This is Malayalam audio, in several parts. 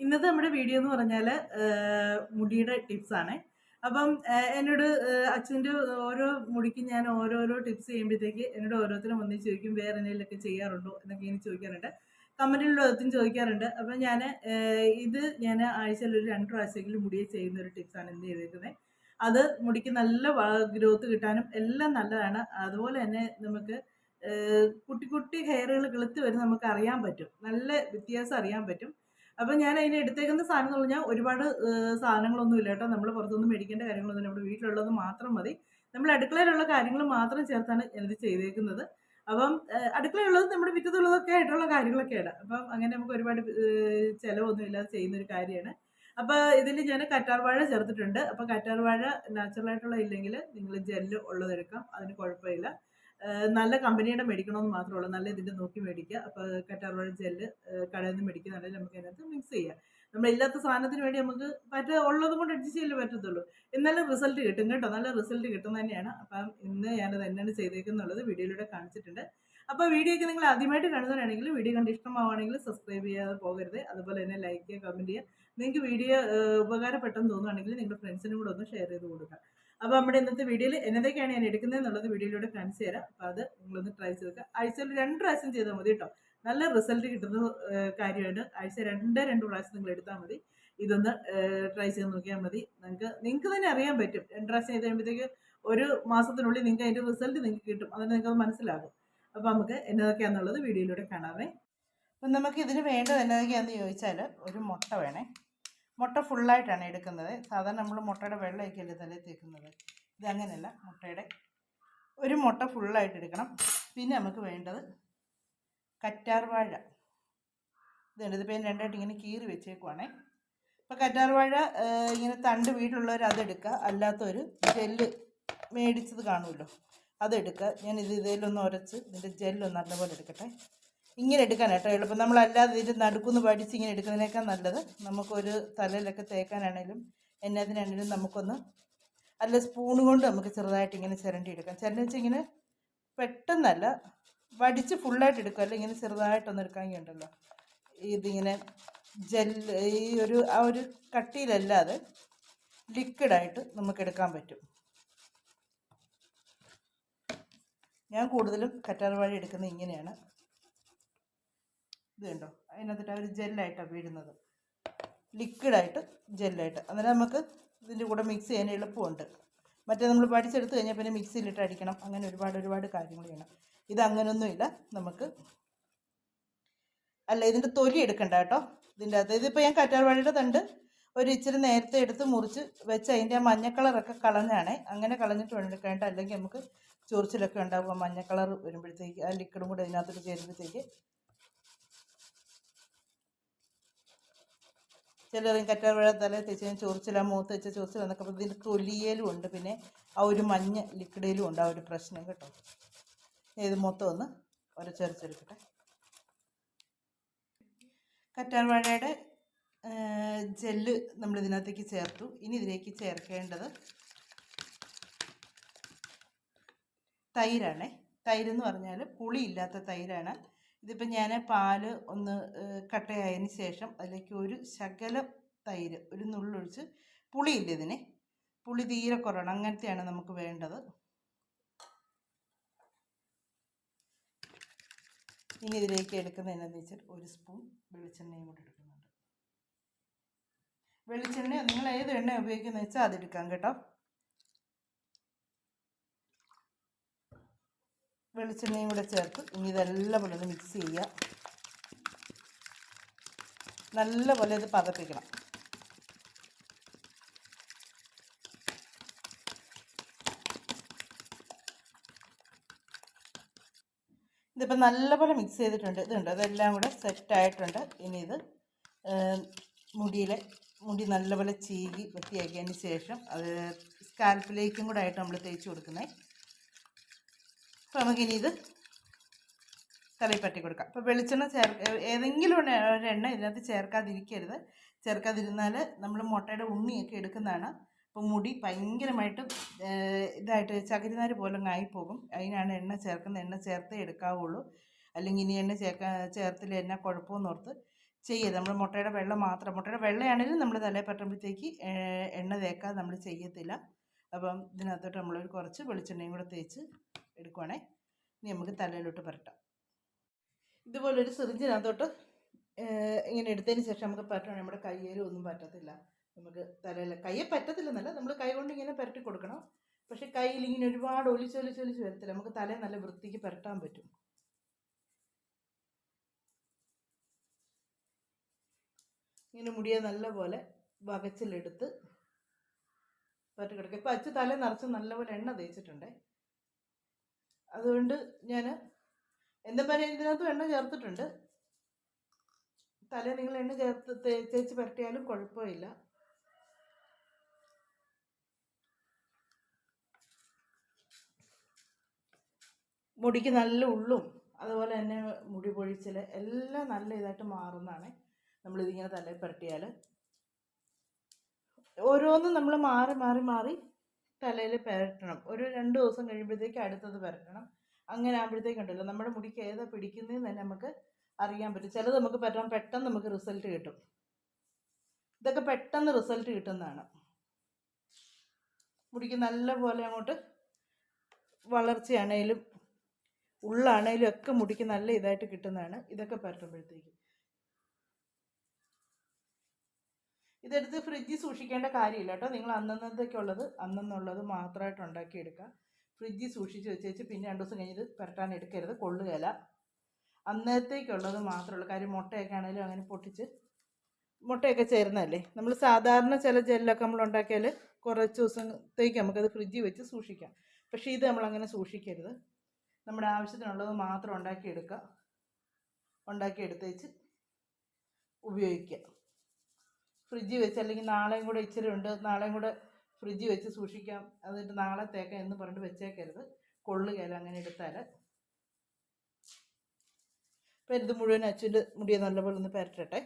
ഇന്നത്തെ നമ്മുടെ വീഡിയോ എന്ന് പറഞ്ഞാൽ മുടിയുടെ ടിപ്സ് ആണ്. അപ്പം എന്നോട് അച്ഛന്റെ ഓരോ മുടിക്ക് ഞാൻ ഓരോരോ ടിപ്സ് ചെയ്യുമ്പോഴത്തേക്ക് എന്നോട് ഓരോരുത്തരും വന്ന് ചോദിക്കും വേറെ എന്തെങ്കിലുമൊക്കെ ചെയ്യാറുണ്ടോ? എന്നൊക്കെ ഇനി ചോദിക്കാറുണ്ട്. കമന്റിലുള്ളതും ചോദിക്കാറുണ്ട്. അപ്പം ഞാൻ ഇത് ഞാൻ ആഴ്ചയിൽ ഒരു രണ്ട് പ്രാവശ്യമെങ്കിലും മുടിയെ ചെയ്യുന്ന ഒരു ടിപ്സാണ് എന്ത് ചെയ്തേക്കുന്നത് അത് മുടിക്ക് നല്ല ഗ്രോത്ത് കിട്ടാനും എല്ലാം നല്ലതാണ്. അതുപോലെ തന്നെ നമുക്ക് കുട്ടി കുട്ടി ഹെയറുകൾ കിളുത്ത് വരും നമുക്ക് അറിയാൻ പറ്റും. നല്ല വ്യത്യാസം അറിയാൻ പറ്റും. അപ്പം ഞാൻ അതിന് എടുത്തേക്കുന്ന സാധനം എന്ന് പറഞ്ഞാൽ ഒരുപാട് സാധനങ്ങളൊന്നും ഇല്ല കേട്ടോ. നമ്മൾ പുറത്തുനിന്ന് മേടിക്കേണ്ട കാര്യങ്ങളൊന്നും നമ്മുടെ വീട്ടിലുള്ളത് മാത്രം മതി. നമ്മൾ അടുക്കളയിലുള്ള കാര്യങ്ങൾ മാത്രം ചേർത്താണ് ഞാനിത് ചെയ്തേക്കുന്നത്. അപ്പം അടുക്കളയുള്ളത് നമ്മുടെ വിറ്റത്തുള്ളതൊക്കെ ആയിട്ടുള്ള കാര്യങ്ങളൊക്കെയാണ്. അപ്പം അങ്ങനെ നമുക്ക് ഒരുപാട് ചിലവൊന്നും ഇല്ലാതെ ചെയ്യുന്ന ഒരു കാര്യമാണ്. അപ്പോൾ ഇതിൽ ഞാൻ കറ്റാർവാഴ ചേർത്തിട്ടുണ്ട്. അപ്പോൾ കറ്റാർവാഴ നാച്ചുറൽ ആയിട്ടുള്ള ഇല്ലെങ്കിൽ നിങ്ങൾ ജെല്ല് ഉള്ളതെടുക്കാം അതിന് കുഴപ്പമില്ല. നല്ല കമ്പനിയുടെ മേടിക്കണമെന്ന് മാത്രമേ ഉള്ളൂ. നല്ല ഇതിന്റെ നോക്കി മേടിക്കുക. അപ്പോൾ കറ്റാർവാഴ ജെല്ല് കടയിൽ നിന്ന് മേടിക്കുന്നുണ്ടെങ്കിൽ നമുക്ക് അതിനകത്ത് മിക്സ് ചെയ്യാം. നമ്മളില്ലാത്ത സാധനത്തിന് വേണ്ടി നമുക്ക് പറ്റ ഉള്ളത് കൊണ്ട് അഡ്ജസ്റ്റ് ചെയ്യലേ പറ്റത്തുള്ളൂ. എന്നാലും റിസൾട്ട് കിട്ടും കേട്ടോ. നല്ല റിസൾട്ട് കിട്ടും തന്നെയാണ്. അപ്പം ഇന്ന് ഞാനത് എന്നാണ് ചെയ്തേക്കുന്നുള്ളത്. വീഡിയോയിലൂടെ കാണിച്ചിട്ടുണ്ട്. അപ്പോൾ വീഡിയോ ഒക്കെ നിങ്ങൾ ആദ്യമായിട്ട് കാണുന്നവരാണെങ്കിൽ വീഡിയോ കണ്ട് ഇഷ്ടമാവുകയാണെങ്കിൽ സബ്സ്ക്രൈബ് ചെയ്യാതെ പോകരുത്. അതുപോലെ തന്നെ ലൈക്ക് ചെയ്യുക കമന്റ് ചെയ്യുക. നിങ്ങൾക്ക് വീഡിയോ ഉപകാരപ്പെട്ടെന്ന് തോന്നുകയാണെങ്കിൽ നിങ്ങളുടെ ഫ്രണ്ട്സിനും കൂടെ ഒന്ന് ഷെയർ ചെയ്ത് കൊടുക്കുക. അപ്പോൾ നമ്മുടെ ഇന്നത്തെ വീഡിയോയിൽ എന്നതൊക്കെയാണ് ഞാൻ എടുക്കുന്നത് എന്നുള്ളത് വീഡിയോയിലൂടെ കാണിച്ചു തരാം. അപ്പോൾ അത് നിങ്ങളൊന്ന് ട്രൈ ചെയ്ത് ആഴ്ചയിൽ രണ്ട് പ്രാവശ്യം ചെയ്താൽ മതി കേട്ടോ. നല്ല റിസൾട്ട് കിട്ടുന്ന കാര്യമാണ്. ആഴ്ച രണ്ട് രണ്ട് പ്രാവശ്യം നിങ്ങൾ എടുത്താൽ മതി. ഇതൊന്ന് ട്രൈ ചെയ്ത് നോക്കിയാൽ മതി. നിങ്ങൾക്ക് നിങ്ങൾക്ക് തന്നെ അറിയാൻ പറ്റും. രണ്ട് പ്രാവശ്യം ചെയ്ത് കഴിയുമ്പോഴത്തേക്ക് ഒരു മാസത്തിനുള്ളിൽ നിങ്ങൾക്ക് അതിന്റെ റിസൾട്ട് നിങ്ങൾക്ക് കിട്ടും. അതിന് നിങ്ങൾക്ക് അത് മനസ്സിലാകും. അപ്പോൾ നമുക്ക് എന്നതൊക്കെയാണെന്നുള്ളത് വീഡിയോയിലൂടെ കാണാമേ അപ്പം നമുക്ക് ഇതിന് വേണ്ടത് എന്നതൊക്കെയാണെന്ന് ചോദിച്ചാൽ ഒരു മുട്ട വേണേ. മുട്ട ഫുള്ളായിട്ടാണ് എടുക്കുന്നത്. സാധാരണ നമ്മൾ മുട്ടയുടെ വെള്ളമൊക്കെയല്ലേ തലയിൽ തേക്കുന്നത്. ഇതങ്ങനെയല്ല മുട്ടയുടെ ഒരു മുട്ട ഫുള്ളായിട്ട് എടുക്കണം. പിന്നെ നമുക്ക് വേണ്ടത് കറ്റാർവാഴ. ഇതുണ്ട്. ഇതിപ്പോൾ രണ്ടായിട്ട് ഇങ്ങനെ കീറി വെച്ചേക്കുവാണേ. ഇപ്പോൾ കറ്റാർവാഴ ഇങ്ങനെ തണ്ട് വീട്ടിലുള്ളവർ അതെടുക്കുക. അല്ലാത്തവർ ജെല്ല് മേടിച്ചത് കാണുമല്ലോ. അതെടുക്കുക. ഞാൻ ഇത് ഇതിലൊന്ന് ഉരച്ച് ഇതിന്റെ ജെല്ലൊന്ന് നല്ലപോലെ എടുക്കട്ടെ. ഇങ്ങനെ എടുക്കാൻ കേട്ടോ എളുപ്പം. നമ്മളല്ലാതെ ഇതിന്റെ നടുക്കുന്ന് പഠിച്ച് ഇങ്ങനെ എടുക്കുന്നതിനേക്കാൾ നല്ലത് നമുക്കൊരു തലയിലൊക്കെ തേക്കാനാണേലും എന്നതിനാണേലും നമുക്കൊന്ന് അല്ല സ്പൂൺ കൊണ്ട് നമുക്ക് ചെറുതായിട്ട് ഇങ്ങനെ ചിരണ്ടി എടുക്കാം ചിരണ്ടി വെച്ച് ഇങ്ങനെ പെട്ടെന്നല്ല വടിച്ച് ഫുള്ളായിട്ട് എടുക്കുക അല്ല ഇങ്ങനെ ചെറുതായിട്ടൊന്ന് എടുക്കാമെങ്കിൽ ഉണ്ടല്ലോ. ഇതിങ്ങനെ ജെൽ ഈ ഒരു ആ ഒരു കട്ടിയിലല്ലാതെ ലിക്വിഡായിട്ട് നമുക്ക് എടുക്കാൻ പറ്റും. ഞാൻ കൂടുതലും കറ്റാർവാഴ എടുക്കുന്നത് ഇങ്ങനെയാണ്. ഇത് കണ്ടോ അതിനകത്തിട്ട് അവർ ജെല്ലായിട്ടാണ് വീഴുന്നത്. ലിക്വിഡായിട്ട് ജെല്ലായിട്ട്. അന്നേരം നമുക്ക് ഇതിന്റെ കൂടെ മിക്സ് ചെയ്യാൻ എളുപ്പമുണ്ട്. മറ്റേ നമ്മൾ പഠിച്ചെടുത്ത് കഴിഞ്ഞാൽ പിന്നെ മിക്സിയിലിട്ട് അടിക്കണം. അങ്ങനെ ഒരുപാട് ഒരുപാട് കാര്യങ്ങൾ ചെയ്യണം. ഇത് അങ്ങനെയൊന്നുമില്ല നമുക്ക് അല്ല ഇതിന്റെ തൊലി എടുക്കണ്ട കേട്ടോ. ഇതിന്റെ അകത്ത് ഇതിപ്പോൾ ഞാൻ കറ്റാർവാഴയുടെ തണ്ട് ഒരു ഇച്ചിരി നേരത്തെ എടുത്ത് മുറിച്ച് വെച്ച് അതിന്റെ ആ മഞ്ഞ കളറൊക്കെ കളഞ്ഞാണേ അങ്ങനെ കളഞ്ഞിട്ട് എടുക്കേണ്ട അല്ലെങ്കിൽ നമുക്ക് ചൊറിച്ചിലൊക്കെ ഉണ്ടാകും മഞ്ഞ കളർ വരുമ്പോഴത്തേക്ക് ആ ലിക്വിഡും കൂടെ ഇതിനകത്തോട്ട് ചേരുമ്പോഴത്തേക്ക് ചിലരും കറ്റാർവാഴ തല തേച്ച് ചൊറിച്ചില മൂത്ത് വെച്ച ചൊറിച്ചിൽ എന്നൊക്കെ അപ്പോൾ ഇതിന്റെ തൊലിയേലും ഉണ്ട്. പിന്നെ ആ ഒരു മഞ്ഞ ലിക്വിഡിലും ഉണ്ട് ആ ഒരു പ്രശ്നം കേട്ടോ. ഇത് മൊത്തം ഒന്ന് ഉരച്ചരച്ചെടുക്കട്ടെ കറ്റാർവാഴയുടെ ജെല്ല് നമ്മൾ ഇതിനകത്തേക്ക് ചേർത്തു. ഇനി ഇതിലേക്ക് ചേർക്കേണ്ടത് തൈരാണേ. തൈരെന്ന് പറഞ്ഞാൽ പുളിയില്ലാത്ത തൈരാണ്. ഇതിപ്പോൾ ഞാൻ പാൽ ഒന്ന് കട്ടയായതിന് ശേഷം അതിലേക്ക് ഒരു ശകലം തൈര് ഒരു നുള്ളൊഴിച്ച് പുളിയില്ല ഇതിന്? പുളി തീരെ കുറവാണ് അങ്ങനത്തെയാണ് നമുക്ക് വേണ്ടത്. ഇനി ഇതിലേക്ക് എടുക്കുന്നത് എന്താണെന്ന് വെച്ചാൽ ഒരു സ്പൂൺ വെളിച്ചെണ്ണയും കൂടി എടുക്കുന്നുണ്ട്. വെളിച്ചെണ്ണ നിങ്ങൾ ഏത് എണ്ണ ഉപയോഗിക്കുന്നത് വെച്ചാൽ അതെടുക്കാം കേട്ടോ. വെളിച്ചെണ്ണയും കൂടെ ചേർത്ത് ഇനി ഇതെല്ലാം പോലെ ഒന്ന് മിക്സ് ചെയ്യുക. നല്ലപോലെ ഇത് പതപ്പിക്കണം. ഇതിപ്പോൾ നല്ലപോലെ മിക്സ് ചെയ്തിട്ടുണ്ട്. ഇതുണ്ട് അതെല്ലാം കൂടെ സെറ്റായിട്ടുണ്ട് ഇനി ഇത് മുടിയിലെ മുടി നല്ലപോലെ ചീകി വൃത്തിയാക്കിയതിന് ശേഷം അത് സ്കാൽപ്പിലേക്കും കൂടെ ആയിട്ട് നമ്മൾ തേച്ച് കൊടുക്കുന്നത് നമുക്കിനി ഇത് തലയിൽ പറ്റി കൊടുക്കാം. അപ്പോൾ വെളിച്ചെണ്ണ ചേർ ഏതെങ്കിലും ഒരു എണ്ണ ഇതിനകത്ത് ചേർക്കാതിരിക്കരുത്. ചേർക്കാതിരുന്നാൽ നമ്മൾ മുട്ടയുടെ ഉണ്ണിയൊക്കെ എടുക്കുന്നതാണ്. അപ്പോൾ മുടി ഭയങ്കരമായിട്ട് ഇതായിട്ട് ചകിരിനാര് പോലും ആയിപ്പോകും. അതിനാണ് എണ്ണ ചേർക്കുന്ന എണ്ണ ചേർത്തേ എടുക്കാവുള്ളൂ. അല്ലെങ്കിൽ ഇനി എണ്ണ ചേർക്കാൻ ചേർത്തില്ല എണ്ണ കുഴപ്പമെന്ന് ഓർത്ത് ചെയ്യരുത്. നമ്മൾ മുട്ടയുടെ വെള്ളം മാത്രം മുട്ടയുടെ വെള്ളയാണെങ്കിലും നമ്മൾ തലയിൽ പറ്റുമ്പോഴത്തേക്ക് എണ്ണ തേക്കാതെ നമ്മൾ ചെയ്യത്തില്ല. അപ്പം ഇതിനകത്തോട്ട് നമ്മളൊരു കുറച്ച് വെളിച്ചെണ്ണയും കൂടെ തേച്ച് എടുക്കുവാണേ. ഇനി നമുക്ക് തലയിലോട്ട് പുരട്ടാം. ഇതുപോലൊരു സിറിഞ്ചിനകത്തോട്ട് ഇങ്ങനെ എടുത്തതിന് ശേഷം നമുക്ക് പറ്റണം നമ്മുടെ കയ്യേലും ഒന്നും പറ്റത്തില്ല. നമുക്ക് തലയിൽ കയ്യെ പറ്റത്തില്ലെന്നല്ല നമ്മൾ കൈ കൊണ്ട് ഇങ്ങനെ പുരട്ടി കൊടുക്കണം. പക്ഷെ കയ്യിൽ ഇങ്ങനെ ഒരുപാട് ഒലിച്ചൊലിച്ചൊലിച്ച് വരത്തില്ല. നമുക്ക് തല നല്ല വൃത്തിക്ക് പുരട്ടാൻ പറ്റും. ഇങ്ങനെ മുടിയെ നല്ലപോലെ വകച്ചിലെടുത്ത് പുരട്ടി കിടക്കുക. ഇപ്പം അച്ഛ തല നിറച്ച് നല്ലപോലെ എണ്ണ തേച്ചിട്ടുണ്ട്. അതുകൊണ്ട് ഞാൻ എന്താ പറയുക ഇതിനകത്തും എണ്ണ ചേർത്തിട്ടുണ്ട്. തലേ നിങ്ങൾ എണ്ണ ചേർത്ത് തേച്ച് പരട്ടിയാലും കുഴപ്പമില്ല. മുടിക്ക് നല്ല ഉള്ളും അതുപോലെ തന്നെ മുടി പൊഴിച്ചിൽ എല്ലാം നല്ല ഇതായിട്ട് മാറുന്നതാണ്. നമ്മളിതിങ്ങനെ തലയിൽ പുരട്ടിയാൽ ഓരോന്നും നമ്മൾ മാറി മാറി മാറി തലയിൽ പുരട്ടണം. ഒരു രണ്ട് ദിവസം കഴിയുമ്പോഴത്തേക്ക് അടുത്തത് പുരട്ടണം. അങ്ങനെ ആകുമ്പോഴത്തേക്കുണ്ടല്ലോ നമ്മുടെ മുടിക്ക് ഏതാ പിടിക്കുന്നതെന്ന് തന്നെ നമുക്ക് അറിയാൻ പറ്റും. ചിലത് നമുക്ക് പറ്റാൻ പെട്ടെന്ന് നമുക്ക് റിസൾട്ട് കിട്ടും. ഇതൊക്കെ പെട്ടെന്ന് റിസൾട്ട് കിട്ടുന്നതാണ്. മുടിക്ക് നല്ല പോലെ അങ്ങോട്ട് വളർച്ചയാണേലും ഉള്ളാണേലും ഒക്കെ മുടിക്ക് നല്ല ഇതായിട്ട് കിട്ടുന്നതാണ്. ഇതൊക്കെ പരട്ടുമ്പോഴത്തേക്ക് ഇതെടുത്ത് ഫ്രിഡ്ജിൽ സൂക്ഷിക്കേണ്ട കാര്യമില്ല കേട്ടോ. നിങ്ങൾ അന്നന്നത്തേക്കുള്ളത് അന്നെന്നുള്ളത് മാത്രമായിട്ട് ഉണ്ടാക്കിയെടുക്കുക. ഫ്രിഡ്ജിൽ സൂക്ഷിച്ച് വെച്ചേച്ച് പിന്നെ രണ്ട് ദിവസം കഴിഞ്ഞിട്ട് പുരട്ടാൻ എടുക്കരുത് കൊള്ളുകയില്ല അന്നത്തേക്കുള്ളത് മാത്രമേ ഉള്ളൂ. കാര്യം മുട്ടയൊക്കെ ആണെങ്കിലും അങ്ങനെ പൊട്ടിച്ച് മുട്ടയൊക്കെ ചേരുന്നതല്ലേ? നമ്മൾ സാധാരണ ചില ജെല്ലൊക്കെ നമ്മൾ ഉണ്ടാക്കിയാൽ കുറച്ച് ദിവസത്തേക്ക് നമുക്കത് ഫ്രിഡ്ജിൽ വെച്ച് സൂക്ഷിക്കാം. പക്ഷേ ഇത് നമ്മളങ്ങനെ സൂക്ഷിക്കരുത്. നമ്മുടെ ആവശ്യത്തിനുള്ളത് മാത്രം ഉണ്ടാക്കിയെടുക്കുക. ഉണ്ടാക്കിയെടുത്തേച്ച് ഉപയോഗിക്കുക. ഫ്രിഡ്ജിൽ വെച്ച് അല്ലെങ്കിൽ നാളെയും കൂടെ ഇച്ചിരി ഉണ്ട് നാളെയും കൂടെ ഫ്രിഡ്ജിൽ വെച്ച് സൂക്ഷിക്കാം. അതിന്റെ നാളെ തേക്കാം എന്ന് പറഞ്ഞിട്ട് വെച്ചേക്കരുത്. കൊള്ളുകയില്ല അങ്ങനെ എടുത്താൽ അപ്പം ഇത് മുഴുവൻ അച്ഛന്റെ മുടിയെ നല്ലപോലെ ഒന്ന് പരട്ടട്ടെ.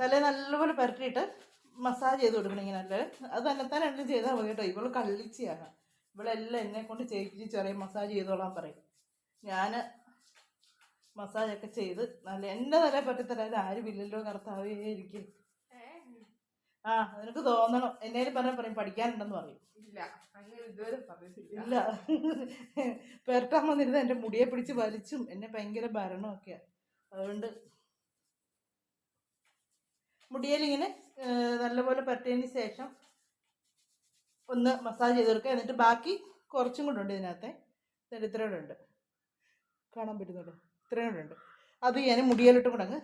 തല നല്ലപോലെ പരട്ടിയിട്ട് മസാജ് ചെയ്ത് കൊടുക്കണം ഇങ്ങനെ അല്ലേ? അത് തന്നെത്താൻ രണ്ടും ചെയ്താൽ മതി കേട്ടോ. ഇവൾ കള്ളിച്ചയാണ്. ഇവളെല്ലാം എന്നെ കൊണ്ട് ചെയ്യിച്ച് ചെറിയ മസാജ് ചെയ്തോളാൻ പറയും. ഞാൻ മസാജൊക്കെ ചെയ്ത് നല്ല എന്റെ തല പറ്റിത്തരാൻ ആരുമില്ലല്ലോ കർത്താവേ ഇരിക്കും. ആ നിനക്ക് തോന്നണം. എന്നേലും പറഞ്ഞാൽ പറയും പഠിക്കാനുണ്ടെന്ന് പറയും. ഇല്ല. പെരട്ടാൻ വന്നിരുന്ന എന്റെ മുടിയെ പിടിച്ച് വലിച്ചും എന്നെ ഭയങ്കര ഭരണമൊക്കെയാണ് അതുകൊണ്ട് മുടിയിലിങ്ങനെ നല്ലപോലെ പരട്ടിയതിന് ശേഷം ഒന്ന് മസാജ് ചെയ്ത് കൊടുക്കുക. എന്നിട്ട് ബാക്കി കുറച്ചും കൂടെ ഉണ്ട് ഇതിനകത്തെ. ദേ ഉണ്ട്. കാണാൻ പറ്റുന്നുണ്ടോ? ഇത്രയും ഉണ്ട്. അത് ഞാൻ മുടിയിലിട്ട് കൂടെ അങ്ങ്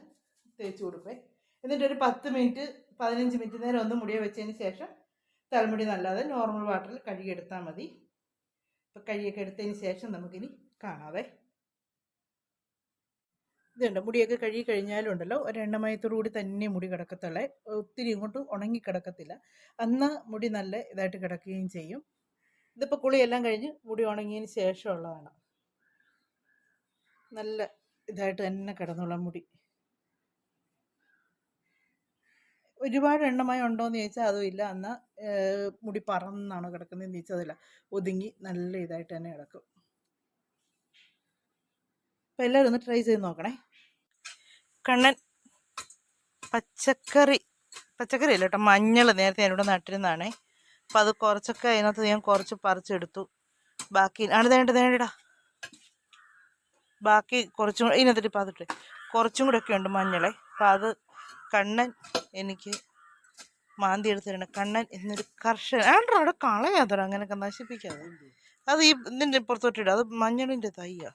തേച്ച് കൊടുപ്പേ എന്നിട്ട് ഒരു പത്ത് മിനിറ്റ് പതിനഞ്ച് മിനിറ്റ് നേരം ഒന്ന് മുടിയെ വെച്ചതിന് ശേഷം തലമുടി നല്ലാതെ നോർമൽ വാട്ടറിൽ കഴുകിയെടുത്താൽ മതി. ഇപ്പം കഴുകിയൊക്കെ എടുത്തതിന് ശേഷം നമുക്കിനി കാണാവേ. ഇതുണ്ട് മുടിയൊക്കെ കഴുകി കഴിഞ്ഞാലും ഉണ്ടല്ലോ ഒരെണ്ണമയത്തോടു കൂടി തന്നെ മുടി കിടക്കത്തുള്ളേ. ഒത്തിരി ഇങ്ങോട്ട് ഉണങ്ങി കിടക്കത്തില്ല. അന്ന് മുടി നല്ല ഇതായിട്ട് കിടക്കുകയും ചെയ്യും. ഇതിപ്പോൾ കുളിയെല്ലാം കഴിഞ്ഞ് മുടി ഉണങ്ങിയതിന് ശേഷമുള്ളതാണ് നല്ല ഇതായിട്ട് തന്നെ കിടന്നുള്ള മുടി. ഒരുപാട് എണ്ണമയം ഉണ്ടോയെന്ന് ചോദിച്ചാൽ അതും ഇല്ല എന്നാൽ മുടി പറന്നാണ് കിടക്കുന്നതെന്ന് ചോദിച്ചാൽ അതില്ല ഒതുങ്ങി നല്ല ഇതായിട്ട് തന്നെ കിടക്കും. അപ്പം എല്ലാവരും ഒന്ന് ട്രൈ ചെയ്ത് നോക്കണേ. കണ്ണൻ പച്ചക്കറി പച്ചക്കറി അല്ല കേട്ടോ മഞ്ഞൾ നേരത്തെ ഞാനിവിടെ നട്ടിരുന്നതാണേ. അപ്പം അത് കുറച്ചൊക്കെ അതിനകത്ത് ഞാൻ കുറച്ച് പറിച്ചെടുത്തു. ബാക്കി ആണ് തേണ്ടത് വേണ്ടടാ. ബാക്കി കുറച്ചും കൂടെ ഇതിനകത്തിട്ട് ഇപ്പം അതിട്ട്. കുറച്ചും കൂടെ ഒക്കെ ഉണ്ട് മഞ്ഞളെ. അപ്പം അത് കണ്ണൻ എനിക്ക് മാന്തി എടുത്ത് തരണം കണ്ണൻ എന്നൊരു കർഷകൻ. ആണ്ടോ അവിടെ കളയാതോ അങ്ങനെയൊക്കെ നശിപ്പിക്കാതെ. അത് ഈ ഇതിന്റെ പുറത്തോട്ടിട അത് മഞ്ഞളിന്റെ തയ്യാ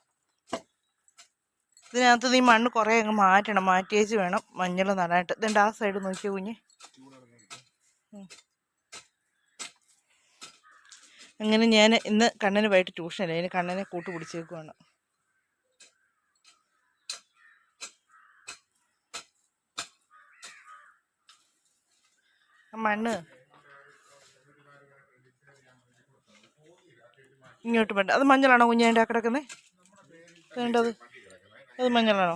ഇതിനകത്ത് നീ മണ്ണ് കുറേ അങ്ങ് മാറ്റണം. മാറ്റിയേച്ച് വേണം മഞ്ഞൾ നടാനായിട്ട്. ഇതിന്റെ ആ സൈഡ് നോക്കി കുഞ്ഞ്? അങ്ങനെ ഞാൻ ഇന്ന് കണ്ണന് പോയിട്ട് ട്യൂഷനല്ലേ. അതിന് കണ്ണനെ കൂട്ട് മണ്ണ്. ഇങ്ങോട്ട് വേണ്ട. അത് മഞ്ഞളാണോ കുഞ്ഞേന്റെ ആ കിടക്കുന്നത് വേണ്ടത്. അത് മഞ്ഞളാണോ?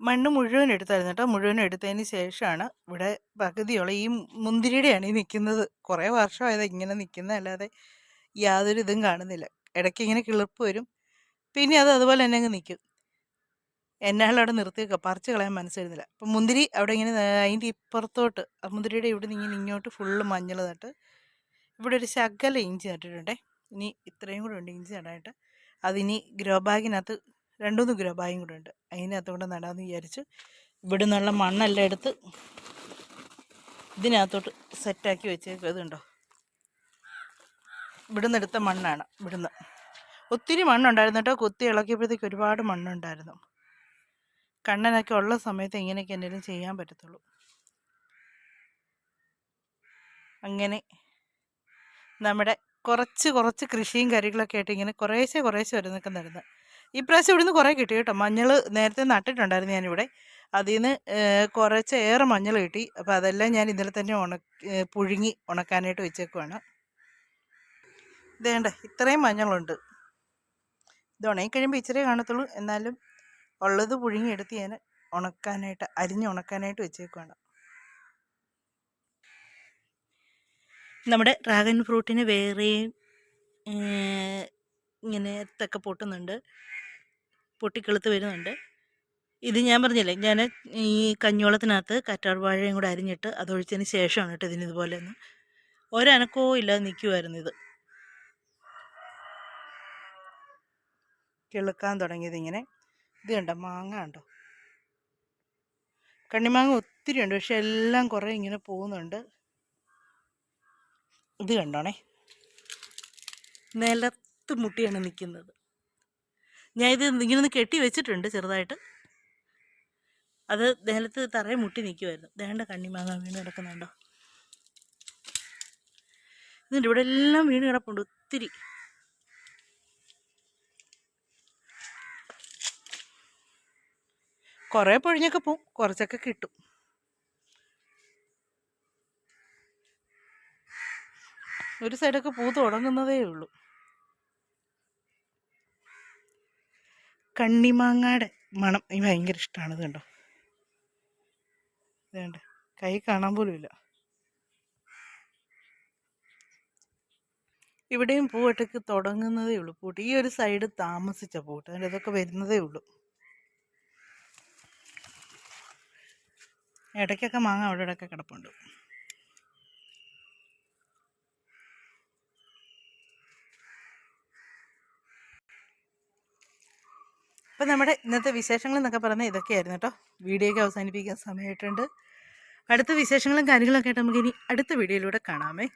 മണ്ണ് മുഴുവൻ എടുത്തായിരുന്നു കേട്ടോ. മുഴുവൻ എടുത്തതിന് ശേഷമാണ് ഇവിടെ പകുതിയുള്ള ഈ മുന്തിരിയുടെയാണ് ഈ നിൽക്കുന്നത്. കുറേ വർഷമായത് ഇങ്ങനെ നിൽക്കുന്നത് അല്ലാതെ യാതൊരു ഇതും കാണുന്നില്ല. ഇടയ്ക്ക് ഇങ്ങനെ കിളിർപ്പ് വരും. പിന്നെ അത് അതുപോലെ തന്നെ അങ്ങ് നിൽക്കും. എന്നാളവിടെ നിർത്തി വെക്കുക പറിച്ച് കളയാൻ മനസ്സ് അപ്പം മുന്തിരി അവിടെ ഇങ്ങനെ അതിന്റെ ഇപ്പുറത്തോട്ട് മുന്തിരിയുടെ ഇവിടെ നിന്ന് ഇങ്ങനെ ഇങ്ങോട്ട് ഫുള്ള് മഞ്ഞൾ നട്ട് ഇവിടെ ഒരു ശകല ഇഞ്ചി നട്ടിട്ടുണ്ടേ. ഇനി ഇത്രയും കൂടെ ഉണ്ട് ഇഞ്ചി നടാനായിട്ട്. അതിനി ഗ്രോ ബാഗിനകത്ത് രണ്ടുമൂന്ന് ഗ്രോ ബാഗും കൂടെ ഉണ്ട്. അതിനകത്ത് കൊണ്ട് നടാമെന്ന് വിചാരിച്ചു ഇവിടെ നിന്നുള്ള മണ്ണെല്ലാം എടുത്ത് ഇതിനകത്തോട്ട് സെറ്റാക്കി വെച്ചേക്കും. അതുണ്ടോ ഇവിടുന്ന് എടുത്ത മണ്ണാണ് ഇവിടുന്ന്. ഒത്തിരി മണ്ണുണ്ടായിരുന്നു കേട്ടോ. കുത്തി ഇളക്കിയപ്പോഴത്തേക്ക് ഒരുപാട് മണ്ണുണ്ടായിരുന്നു. കണ്ണനൊക്കെ ഉള്ള സമയത്ത് ഇങ്ങനെയൊക്കെ എന്തെങ്കിലും ചെയ്യാൻ പറ്റത്തുള്ളൂ. അങ്ങനെ നമ്മുടെ കുറച്ച് കുറച്ച് കൃഷിയും കാര്യങ്ങളൊക്കെ ആയിട്ട് ഇങ്ങനെ കുറേശ്ശെ കുറേശ്ശെ വരുന്നൊക്കെ നടന്ന്. ഇപ്രാവശ്യം ഇവിടുന്ന് കുറേ കിട്ടി കേട്ടോ. മഞ്ഞൾ നേരത്തെ നട്ടിട്ടുണ്ടായിരുന്നു ഞാനിവിടെ. അതിൽ നിന്ന് കുറച്ച് ഏറെ മഞ്ഞൾ കിട്ടി. അപ്പോൾ അതെല്ലാം ഞാൻ ഇന്നലെ തന്നെ ഉണക്കി പുഴുങ്ങി ഉണക്കാനായിട്ട് വെച്ചേക്കുവാണ്. ഇതേണ്ട ഇത്രയും മഞ്ഞളുണ്ട്. ഇത് ഉണങ്ങി കഴിയുമ്പോൾ ഇച്ചിരി കാണത്തുള്ളൂ. എന്നാലും ഉള്ളത് പുഴുങ്ങിയെടുത്ത് ഞാൻ ഉണക്കാനായിട്ട് അരിഞ്ഞ് ഉണക്കാനായിട്ട് വെച്ചേക്കുവാണ്. നമ്മുടെ ഡ്രാഗൺ ഫ്രൂട്ടിന് വേറെയും ഇങ്ങനെ ഇതൊക്കെ പൊട്ടുന്നുണ്ട്. പൊട്ടിക്കെളുത്ത് വരുന്നുണ്ട്. ഇത് ഞാൻ പറഞ്ഞില്ലേ ഞാൻ ഈ കഞ്ഞോളത്തിനകത്ത് കറ്റാർ വാഴയും കൂടെ അരിഞ്ഞിട്ട് അതൊഴിച്ചതിന് ശേഷമാണ് കേട്ടോ ഇതിന് ഇതുപോലെ ഒന്ന് ഒരനക്കവും ഇല്ലാതെ നിൽക്കുമായിരുന്നു ഇത്. കിളുക്കാൻ തുടങ്ങിയത് ഇങ്ങനെ. ഇത് കണ്ടോ മാങ്ങ കണ്ടോ കണ്ണിമാങ്ങ ഒത്തിരി ഉണ്ട്. പക്ഷെ എല്ലാം കുറേ ഇങ്ങനെ പോകുന്നുണ്ട്. ഇത് കണ്ടോണേ? നിലത്ത് മുട്ടിയാണ് നിൽക്കുന്നത് ഞാൻ ഇത് ഇങ്ങനെ ഒന്ന് കെട്ടി വെച്ചിട്ടുണ്ട് ചെറുതായിട്ട്. അത് നിലത്ത് തറയെ മുട്ടി നിൽക്കുമായിരുന്നു ദേണ്ട കണ്ണിമാങ്ങ വീണ് കിടക്കുന്നുണ്ടോ? ഇതിന്റെ ഇവിടെ എല്ലാം വീണ് കിടപ്പുണ്ട് ഒത്തിരി. കുറേ പൊഴിഞ്ഞൊക്കെ പോവും. കുറച്ചൊക്കെ കിട്ടും. ഒരു സൈഡൊക്കെ പൂ തുടങ്ങുന്നതേ ഉള്ളൂ. കണ്ണിമാങ്ങയുടെ മണം. ഈ ഭയങ്കര ഇഷ്ടമാണ് ഇത് കണ്ടോ. ഇതേണ്ട കൈ കാണാൻ പോലും ഇല്ല. ഇവിടെയും പൂവട്ടക്ക് തുടങ്ങുന്നതേ ഉള്ളൂ. പൂട്ട്. ഈ ഒരു സൈഡ് താമസിച്ച പൂട്ട്. അതിന്റെ ഇതൊക്കെ വരുന്നതേ ഉള്ളൂ. ഇടയ്ക്കൊക്കെ മാങ്ങ അവിടെ ഇവിടെയൊക്കെ കിടപ്പുണ്ട്. അപ്പം നമ്മുടെ ഇന്നത്തെ വിശേഷങ്ങൾ എന്നൊക്കെ പറഞ്ഞാൽ ഇതൊക്കെയായിരുന്നു കേട്ടോ. വീഡിയോയ്ക്ക് അവസാനിപ്പിക്കാൻ സമയമായിട്ടുണ്ട്. അടുത്ത വിശേഷങ്ങളും കാര്യങ്ങളൊക്കെ ആയിട്ട് നമുക്ക് ഇനി അടുത്ത വീഡിയോയിലൂടെ കാണാമേ.